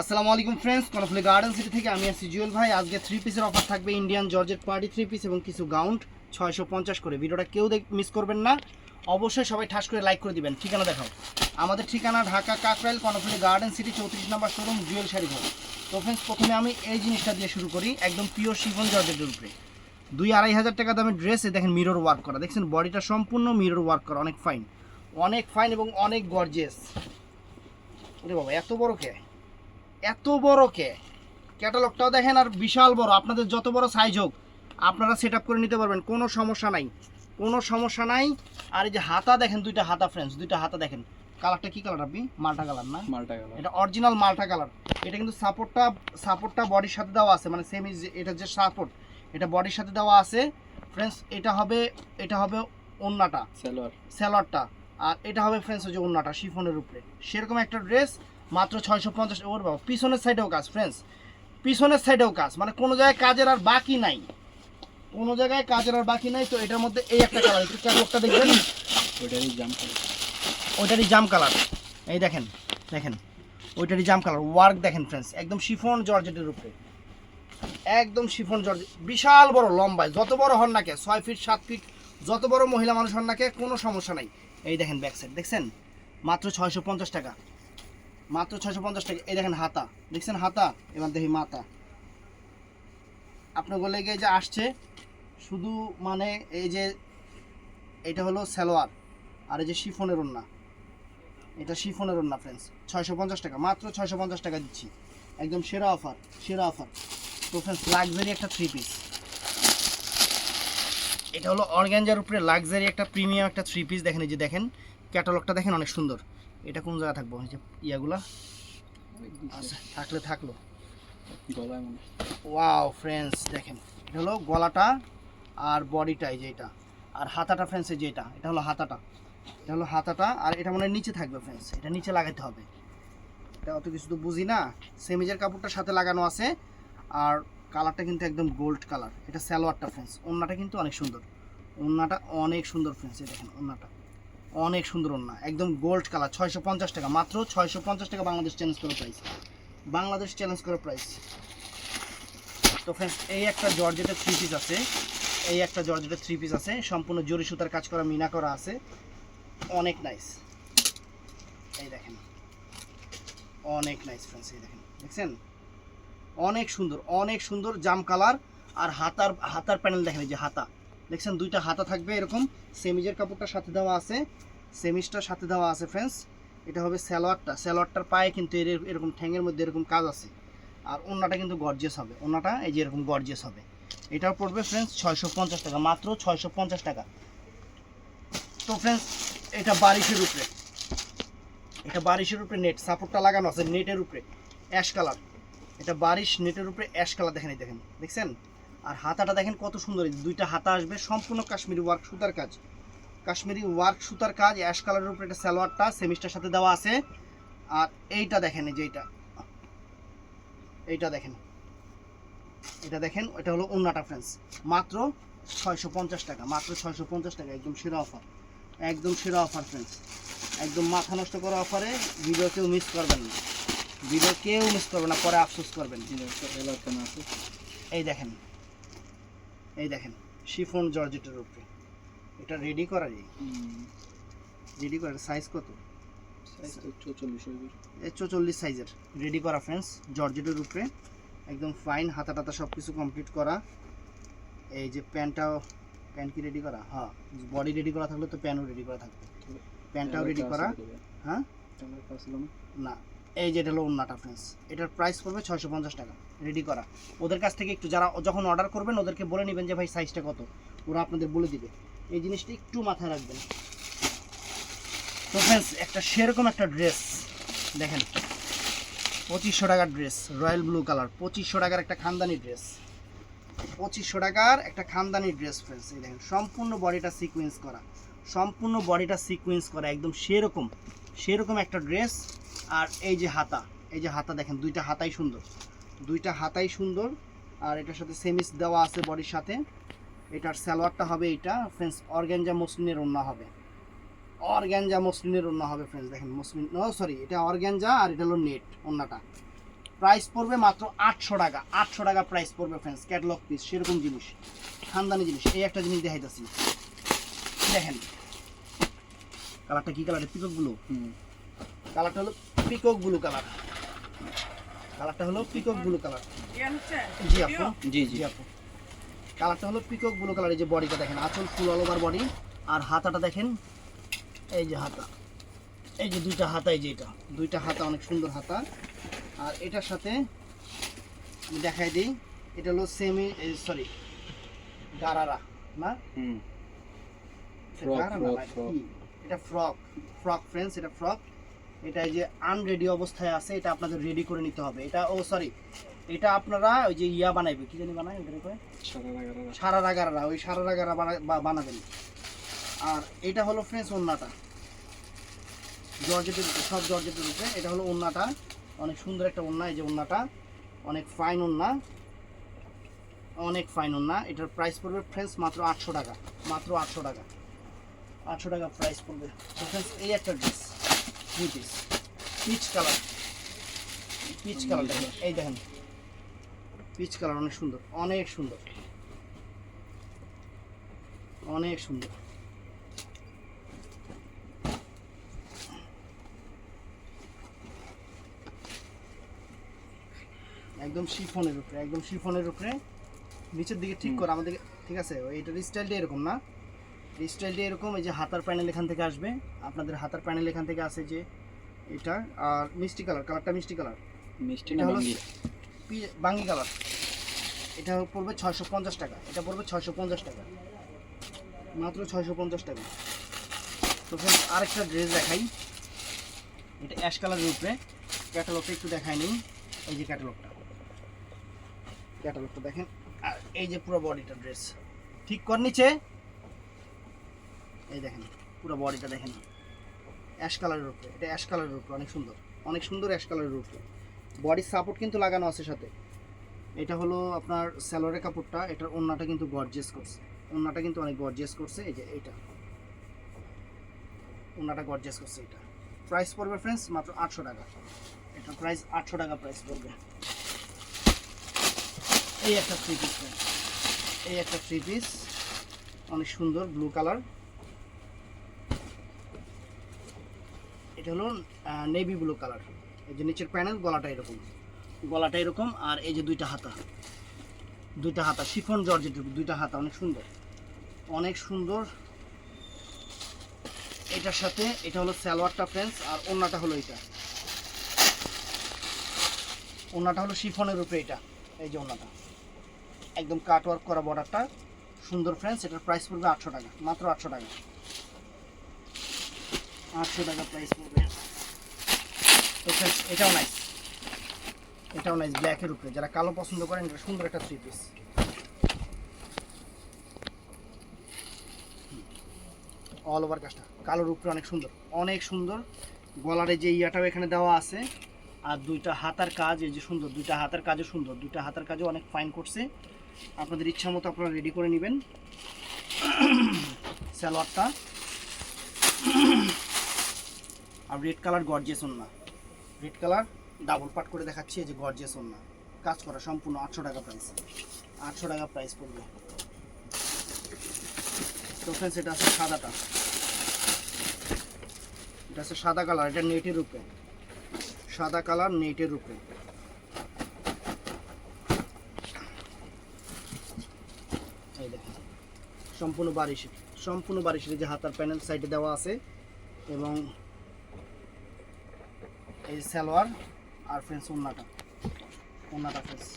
আসসালামু আলাইকুম friends কনফ্লি garden city থেকে আমি আছি জুয়েল ভাই। আজকে থ্রি পিসের অফার থাকবে Indian georgette party three piece এবং কিছু গাউন্ড ছয়শো পঞ্চাশ করে। ভিডিওটা কেউ মিস করবেন না। অবশ্যই সবাই ঠাস করে লাইক করে দিবেন। ঠিকানা দেখাও। আমাদের ঠিকানা ঢাকা কাকরাইল কনফ্লি গার্ডেন সিটি চৌত্রিশ নম্বর শোরুম জুয়েল শাড়ি ঘর। তো ফ্রেন্ডস প্রথমে আমি এই জিনিসটা দিয়ে শুরু করি। একদম পিওর শিফন জর্জেটের উপরে। দুই আড়াই হাজার টাকা দামের ড্রেসে দেখেন মিরর ওয়ার্ক করা। দেখছেন বডিটা সম্পূর্ণ মিরর ওয়ার্ক করা। অনেক ফাইন অনেক ফাইন এবং অনেক গর্জিয়াস ওরে বাবা, এত বড় কে? এত বড় কে? ক্যাটালগটাও দেখেন আর বিশাল বড়। আপনাদের যত বড় সাইজ হোক আপনারা সেট করে নিতে পারবেন কোনো সমস্যা নাই। কোনো সমস্যা নাই। আর এই যে হাতা দেখেন দুইটা হাতা ফ্রেন্ডস দুইটা হাতা দেখেন। কালারটা কি কালার আপনি? মাল্টা কালার না? মালটা কালার এটা অরিজিনাল মাল্টা কালার এটা কিন্তু সাপোর্টটা সাপোর্টটা বডির সাথে দেওয়া আছে। মানে সেম এটা যে সাপোর্ট এটা বডির সাথে দেওয়া আছে। ফ্রেন্ডস এটা হবে এটা হবে ওন্নাটা। সালোয়ার স্যালোয়ারটা আর এটা হবে ফ্রেন্ডস ওই যে ওন্নাটা শিফনের উপরে। সেরকম একটা ড্রেস মাত্র ছয়শো পঞ্চাশ ওর বাবা পিছনের সাইডেও কাজ ফ্রেন্ডস পিছনের সাইডেও কাজ মানে কোনো জায়গায় কাজের আর বাকি নাই। কোনো জায়গায় কাজের আর বাকি নাই তো এটার মধ্যে এই একটা কালার একটু ক্যাটলগটা দেখবেন? ওইটারই জাম করে ওইটারই জাম কালার এই দেখেন দেখেন ওইটারই জাম কালার ওয়ার্ক দেখেন ফ্রেন্ডস একদম শিফন জর্জেটের উপরে। একদম শিফন জর্জ বিশাল বড় লম্বায়। যত বড় হন না কে ছয় ফিট সাত ফিট যত বড় মহিলা মানুষ হন না কে কোনো সমস্যা নাই। এই দেখেন ব্যাক সাইড দেখছেন? মাত্র ছয়শো পঞ্চাশ টাকা। মাত্র ছয়শো পঞ্চাশ টাকা। এই দেখেন হাতা। দেখছেন হাতা? এবার দেখি মাথা। আপনার বলে গিয়ে যে আসছে, শুধু মানে এই যে এটা হলো সালোয়ার, আর এই যে শিফনের ওন্না এটা শিফনের ওন্না ফ্রেন্ডস ছয়শো পঞ্চাশ টাকা। মাত্র ছয়শো পঞ্চাশ টাকা দিচ্ছি। একদম সেরা অফার সেরা অফার তো ফ্রেন্ডস লাক্সারি একটা থ্রি পিস এটা হলো অর্গ্যাঞ্জার উপরে লাক্সারি একটা প্রিমিয়াম একটা থ্রি পিস দেখেন এই যে দেখেন ক্যাটালগটা দেখেন অনেক সুন্দর। এটা কোন জায়গায় থাকব? এই যে ইয়াগুলা? আচ্ছা থাকলে থাকল। গলায় ওয়াও ফ্রেন্ডস দেখেন। এটা হলো গলাটা আর বডিটা এই যে আর হাতাটা ফ্রেন্ডস এই যে এটা। হলো হাতাটা। এটা হলো হাতাটা আর এটা মনে নিচে থাকবে ফ্রেন্ডস এটা নিচে লাগাতে হবে। এটা অত কিছু তো বুঝি না। সেমিজের কাপড়টার সাথে লাগানো আছে। আর কালারটা কিন্তু একদম গোল্ড কালার এটা স্যালোয়ারটা ফ্রেন্ডস ওন্নাটা কিন্তু অনেক সুন্দর। ওন্নাটা অনেক সুন্দর ফ্রেন্ডস এই দেখেন ওন্নাটা অনেক সুন্দর ওন্না একদম গোল্ড কালার ছয়শো পঞ্চাশ টাকা, মাত্র ছয়শো পঞ্চাশ টাকা বাংলাদেশ চ্যালেঞ্জ করার প্রাইস বাংলাদেশ চ্যালেঞ্জ করার প্রাইস তো ফ্রেন্ডস এই একটা জর্জেটের থ্রি পিস আছে, এই একটা জর্জেটের থ্রি পিস আছে, সম্পূর্ণ জরি সুতার কাজ করা, মিনা করা আছে। অনেক নাইস এই দেখেন, অনেক নাইস ফ্রেন্ডস এই দেখেন, দেখছেন? অনেক সুন্দর অনেক সুন্দর জাম কালার আর হাতার হাতার প্যানেল দেখেন, এই যে হাতা। দেখছেন দুইটা হাতা থাকবে এরকম সেমিজের কাপড়টা সাথে দেওয়া আছে সেমিজটার সাথে দেওয়া আছে ফ্রেন্ডস এটা হবে স্যালোয়ারটা স্যালোয়ারটার পায়ে কিন্তু এর- এরকম ঠ্যাঙের মধ্যে এরকম কাজ আছে। আর ওনাটা কিন্তু গর্জিয়াস হবে ওনাটা এই যে এরকম গর্জিয়াস হবে। এটাও পড়বে ফ্রেন্ডস ছয়শো পঞ্চাশ টাকা, মাত্র ছয়শো পঞ্চাশ টাকা। তো ফ্রেন্ডস এটা বারিশের উপরে। এটা বারিশের উপরে নেট সাপোর্টটা লাগানো আছে নেটের উপরে অ্যাশ কালার এটা বারিশ নেটের উপরে অ্যাশ কালার দেখেন দেখেন, দেখছেন? আর হাতাটা দেখেন কত সুন্দর দুইটা হাতা আসবে সম্পূর্ণ কাশ্মীরি ওয়ার্ক সুতার কাজ। কাশ্মীরি ওয়ার্ক সুতার কাজ অ্যাশ কালারের উপরে একটা সালোয়ারটা সেমিস্টার সাথে দেওয়া আছে। আর এইটা দেখেন এই যে এইটা। এইটা দেখেন। এটা দেখেন এটা হলো উন্নাটা ফ্রেন্ডস মাত্র ছয়শো পঞ্চাশ টাকা মাত্র ছয়শো পঞ্চাশ টাকা একদম সেরা অফার একদম সেরা অফার ফ্রেন্ডস একদম মাথা নষ্ট করা অফারে ভিডিও কেউ মিস করবেন না। ভিডিও কেউ মিস করবে না পরে আফসোস করবেন। এই দেখেন। এই দেখেন শিফন জর্জেটের উপরে। এটা রেডি করা যায়? রেডি করার সাইজ কত? চৌচল্লিশ সাইজের রেডি করা ফ্রেন্ডস জর্জেটের উপরে। একদম ফাইন হাতা টাতা সব কিছু কমপ্লিট করা। এই যে প্যান্টটাও প্যান্ট কি রেডি করা? হ্যাঁ বডি রেডি করা থাকলে তো প্যান্টও রেডি করা থাকবে। প্যান্টটাও রেডি করা। হ্যাঁ না। এই যে এটা হলো ওন্নাটা ফ্রেন্ডস এটার প্রাইস পড়বে ছয়শো পঞ্চাশ টাকা রেডি করা। ওদের কাছ থেকে একটু যারা যখন অর্ডার করবেন, ওদেরকে বলে নেবেন যে, ভাই সাইজটা কত? ওরা আপনাদের বলে দিবে। এই জিনিসটা একটু মাথায় রাখবেন। তো ফ্রেন্ডস একটা সেরকম একটা ড্রেস দেখেন, পঁচিশশো টাকার ড্রেস রয়্যাল ব্লু কালার পঁচিশশো টাকার একটা খানদানি ড্রেস পঁচিশশো টাকার একটা খানদানি ড্রেস ফ্রেন্ডস এই দেখেন, সম্পূর্ণ বডিটা সিকোয়েন্স করা। সম্পূর্ণ বডিটা সিকোয়েন্স করা, একদম সেরকম সেরকম একটা ড্রেস আর এই যে হাতা এই যে হাতা দেখেন দুইটা হাতাই সুন্দর। দুইটা হাতাই সুন্দর আর এটার সাথে সেমিস দেওয়া আছে বডির সাথে। এটার সালোয়ারটা হবে এইটা ফ্রেন্ডস অর্গ্যানজা মসলিনের ওন্না হবে। অর্গ্যানজা মসলিনের ওন্না হবে ফ্রেন্ডস দেখেন মসলিন নো সরি এটা অর্গ্যানজা আর এটা হলো নেট ওন্নাটা প্রাইস পড়বে মাত্র আটশো টাকা আটশো টাকা প্রাইস পড়বে ফ্রেন্ডস ক্যাটলগ পিস সেরকম জিনিস খানদানি জিনিস এই একটা জিনিস দেখাইতেছি। দেখেন কালারটা কি কালার পিকক ব্লু হুম। কালারটা হলো পিকক ব্লু কালার কালারটা হলো পিকক ব্লু কালার জি আপু। জি জি। জি আপু। কালারটা হলো পিকক ব্লু কালার এই যে বডিটা দেখেন আঁচল ফুল অল ওভার বডি আর হাতাটা দেখেন এই যে হাতা। এই যে দুইটা হাতা এই যে এটা। দুইটা হাতা অনেক সুন্দর হাতা। আর এটার সাথে দেখাই দিই এটা হলো সেমি সরি গারারা না? এটা ফ্রক ফ্রক ফ্রেন্ডস এটা ফ্রক এটা এই যে আনরেডি অবস্থায় আছে, এটা আপনাদের রেডি করে নিতে হবে। এটা, ও সরি এটা আপনারা ওই যে ইয়া বানাইবে, কি জানি বানায় ওটা করে লাগারা সারারা ওই সারারা গারা বানা- বানাবেন। আর এটা হলো ফ্রেন্ডস ওন্নাটা জর্জেটের, সব জর্জেটের উপরে। এটা হলো ওন্নাটা অনেক সুন্দর একটা ওন্না এই যে ওন্নাটা অনেক ফাইন ওন্না অনেক ফাইন ওন্না এটার প্রাইস পড়বে ফ্রেন্ডস মাত্র আটশো টাকা। মাত্র আটশো টাকা। আটশো টাকা প্রাইস পড়বে। তো ফ্রেন্ডস এই একটা dress three piece peach colour peach colour দেখেন এই দেখেন। পিচ কালার অনেক সুন্দর অনেক সুন্দর। অনেক সুন্দর। একদম শিফনের উপরে একদম শিফনের উপরে। নিচের দিকে ঠিক। করে আমাদের ঠিক আছে স্টাইলটা এরকম না। স্টাইলটা এরকম এই যে হাতার প্যানেল এখান থেকে আসবে। আপনাদের হাতার প্যানেল এখান থেকে আসে যে এটা আর মিষ্টি কালার কালারটা মিষ্টি কালার। মিষ্টি হলো বাঙ্গি। কালার। এটা পড়বে ছয়শো পঞ্চাশ টাকা এটা পড়বে ছয়শো পঞ্চাশ টাকা। মাত্র ছয়শো পঞ্চাশ টাকা। তো আরেকটা ড্রেস দেখাই। এটা অ্যাশ কালারের উপরে। ক্যাটালগটা একটু দেখাই নিই। এই যে ক্যাটালগটা ক্যাটালগটা দেখেন। আর এই যে পুরো বডিটা ড্রেস ঠিক কর নিচে। এই দেখেন, পুরো বডিটা দেখেন। অ্যাশ কালারের উপরে, এটা অ্যাশ কালারের উপরে, অনেক সুন্দর। অনেক সুন্দর অ্যাশ কালারের উপরে। বডির সাপোর্ট কিন্তু লাগানো আছে সাথে। এটা হলো আপনার স্যালোয়ারের কাপড়টা, এটার ওন্নাটা কিন্তু গর্জিয়াস করছে। ওন্নাটা কিন্তু অনেক গর্জিয়াস করছে, এই যে এইটা। ওন্নাটা গর্জিয়াস করছে এটা। প্রাইস পড়বে ফ্রেন্ডস মাত্র আটশো টাকা। এটা প্রাইস আটশো টাকা প্রাইস পড়বে। এই একটা থ্রি পিস এই একটা থ্রি পিস অনেক সুন্দর ব্লু কালার এটা হলো নেভি ব্লু কালার এই যে নিচের প্যানেল গলাটা এরকম। গলাটা এরকম আর এই যে দুইটা হাতা। দুইটা হাতা, শিফন জর্জেটের দুইটা হাতা, অনেক সুন্দর। অনেক সুন্দর। এটার সাথে, এটা হলো সালোয়ারটা ফ্রেন্স আর ওন্নাটা হলো এটা ওন্নাটা হলো শিফনের উপরে এটা, এই যে ওন্নাটা একদম কাট ওয়ার্ক করা বর্ডারটা সুন্দর ফ্রেন্স এটার প্রাইস পড়বে আটশো টাকা, মাত্র আটশো টাকা। আটশো টাকা প্রাইস পড়বে। তো ফ্রেন্ডস এটাও নাইস এটাও নাইস ব্ল্যাকের উপরে। যারা কালো পছন্দ করেন, এটা সুন্দর একটা থ্রি পিস অল ওভার কাজটা। কালোর উপরে অনেক সুন্দর। অনেক সুন্দর। গলারে যে ইয়াটাও এখানে দেওয়া আছে। আর দুইটা হাতার কাজ, এই যে সুন্দর। দুইটা হাতার কাজও সুন্দর। দুইটা হাতার কাজও অনেক ফাইন করছে। আপনাদের ইচ্ছা মতো আপনারা রেডি করে নেবেন। সালোয়ারটা। আর রেড কালার গর্জিয়াস না রেড কালার ডাবল পাট করে দেখাচ্ছি যে গর্জিয়াস না কাজ করা সম্পূর্ণ আটশো টাকা প্রাইস আটশো টাকা প্রাইস পড়বে। তো ফ্রেন্ডস এটা আছে সাদাটা। এটা আছে সাদা কালার এটা নেটের উপরে। সাদা কালার নেটের উপরে। এই দেখেন, সম্পূর্ণ বারিশ সম্পূর্ণ বারিশের যে হাতার প্যানেল সাইডে দেওয়া আছে এবং এই সালোয়ার আর ফ্রেন্ডস ওন্নাটা ওন্নাটা ফ্রেন্ডস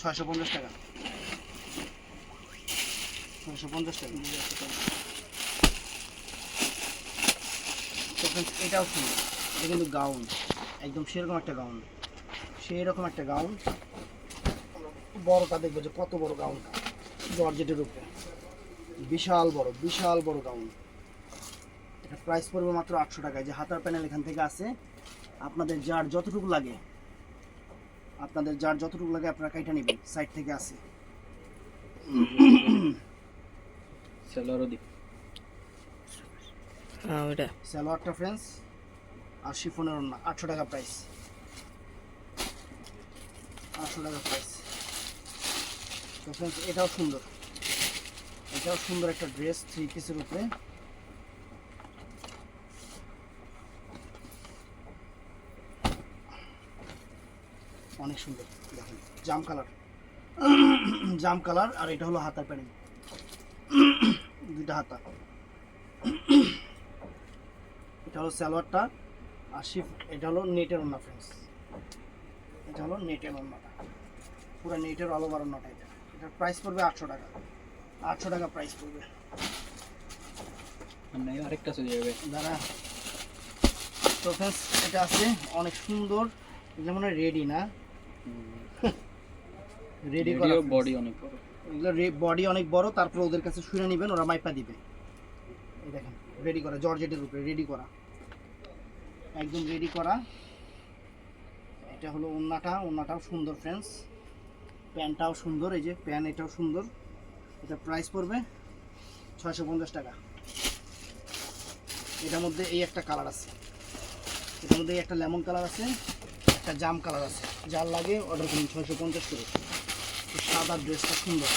ছয়শো পঞ্চাশ টাকা। ছয়শো পঞ্চাশ টাকা। তো ফ্রেন্ডস এটাও সুন্দর। এটা কিন্তু গাউন। একদম সেরকম একটা গাউন। সেই রকম একটা গাউন। বড়টা দেখব যে কত বড় গাউনটা জর্জেটের উপরে। বিশাল বড় বিশাল বড় গাউন। এটা প্রাইস পড়বে মাত্র আটশো টাকায়। যে হাতার প্যানেল এখান থেকে আছে আপনাদের যার যতটুকু লাগে আপনাদের যার যতটুকু লাগে আপনারা কাইটা নেবেন সাইড থেকে আছে। হ্যাঁ সালোয়ারটা আর শিফনের ওড়না আটশো টাকা প্রাইস আটশো টাকা প্রাইস তো ফ্রেন্ডস এটাও সুন্দর। এটাও সুন্দর একটা ড্রেস থ্রি পিসের উপরে। অনেক সুন্দর দেখেন জাম কালার। জাম কালার আর এটা হলো হাতার প্যানেল। দুইটা হাতা। এটা হলো সালোয়ারটা আর শিফট এটা হলো নেটের ওন্না ফ্রেন্ডস এটা হলো নেটের ওন্নাটা পুরো নেটের অল ওভার ওন্নাটা এটা। এটার প্রাইস পড়বে আটশো টাকা। আটশো টাকা প্রাইস পড়বে। আর আরেকটা চলে যাবে। দাঁড়া। তো ফ্রেন্ডস এটা আছে অনেক সুন্দর যেমন রেডি না? রেডি করা বডি অনেক বড়। এগুলো বডি অনেক বড় তারপর ওদের কাছে শুনে নেবেন ওরা মাইপা দিবে। এই দেখেন রেডি করা জর্জেটের উপরে রেডি করা। একদম রেডি করা। এটা হলো ওন্নাটা ওন্নাটাও সুন্দর ফ্রেন্ডস প্যান্টটাও সুন্দর এই যে প্যান্ট এটাও সুন্দর। এটা প্রাইস পড়বে ছয়শো পঞ্চাশ টাকা। এটার মধ্যে এই একটা কালার আছে। এটার মধ্যে এই একটা লেমন কালার আছে। একটা জাম কালার আছে। যার লাগে অর্ডার করুন, ছয়শো পঞ্চাশ করে। সাদা ড্রেসটা সুন্দর।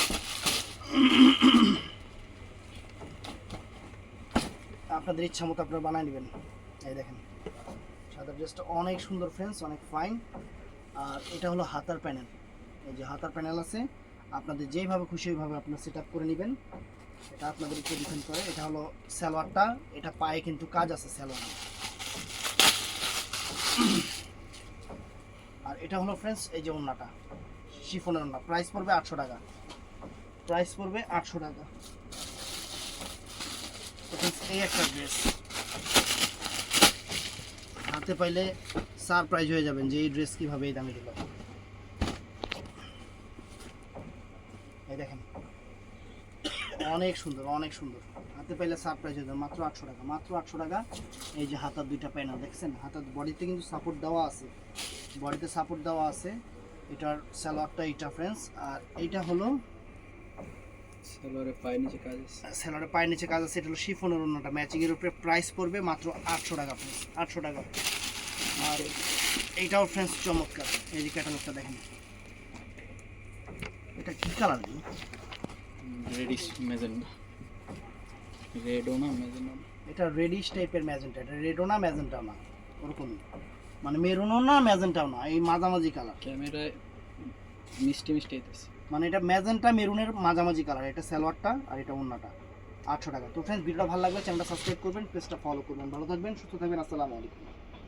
আপনাদের ইচ্ছা মতো আপনারা বানিয়ে নেবেন। এই দেখেন। সাদা ড্রেসটা অনেক সুন্দর ফ্রেন্ডস অনেক ফাইন আর এটা হলো হাতার প্যানেল এই যে হাতার প্যানেল আছে, আপনাদের যেইভাবে খুশি ওইভাবে আপনারা সেট করে নেবেন। এটা আপনাদের উপর ডিপেন্ড করে। এটা হলো সালোয়ারটা। এটা পায়ে কিন্তু কাজ আছে সালোয়ার আর এটা হলো ফ্রেন্ডস এই যে ওন্নাটা শিফনের ওন্না প্রাইস পড়বে আটশো টাকা। প্রাইস পড়বে আটশো টাকা। এই একটা ড্রেস হাতে পাইলে সারপ্রাইজ হয়ে যাবেন যে এই ড্রেস কীভাবে এই দামে দিল। এই দেখেন। অনেক সুন্দর অনেক সুন্দর। হাতে পাইলে সারপ্রাইজ হয়ে যাবে, মাত্র আটশো টাকা, মাত্র আটশো টাকা। এই যে হাতার দুইটা প্যানেল দেখছেন? হাতার বডিতে কিন্তু সাপোর্ট দেওয়া আছে। বডিতে সাপোর্ট দেওয়া আছে। এটার সালোয়ারটা এইটা ফ্রেন্ডস আর এইটা হলো সালোয়ারে পায়ের নিচে কাজ আছে। স্যালোয়ারের পায়ের নিচে কাজ আছে। এটা হলো শিফনের অন্যটা। ম্যাচিংয়ের উপরে প্রাইস পড়বে মাত্র আটশো টাকা ফ্রেন্ডস আটশো টাকা। আর এইটাও ফ্রেন্ডস চমৎকার। এই যে ক্যাটালগটা দেখেন। এটা কি কালার দিই রেডিশ মেজেন্টা রেডও না এটা রেডিশ টাইপের ম্যাজেন্টা এটা রেডও না ম্যাজেন্টাও না ওরকমই। মানে মেরুনও না ম্যাজেন্টাও না এই মাঝামাঝি কালার ক্যামেরায় মিষ্টি মিষ্টি আইতেছে মানে এটা ম্যাজেন্টা মেরুনের মাঝামাঝি কালার এটা সালোয়ারটা আর এটা ওন্নাটা আটশো টাকা। তো ফ্রেন্ডস ভিডিওটা ভালো লাগলে চ্যানেলটা সাবস্ক্রাইব করবেন পেজটা ফলো করবেন। ভালো থাকবেন সুস্থ থাকবেন আসসালামু আলাইকুম।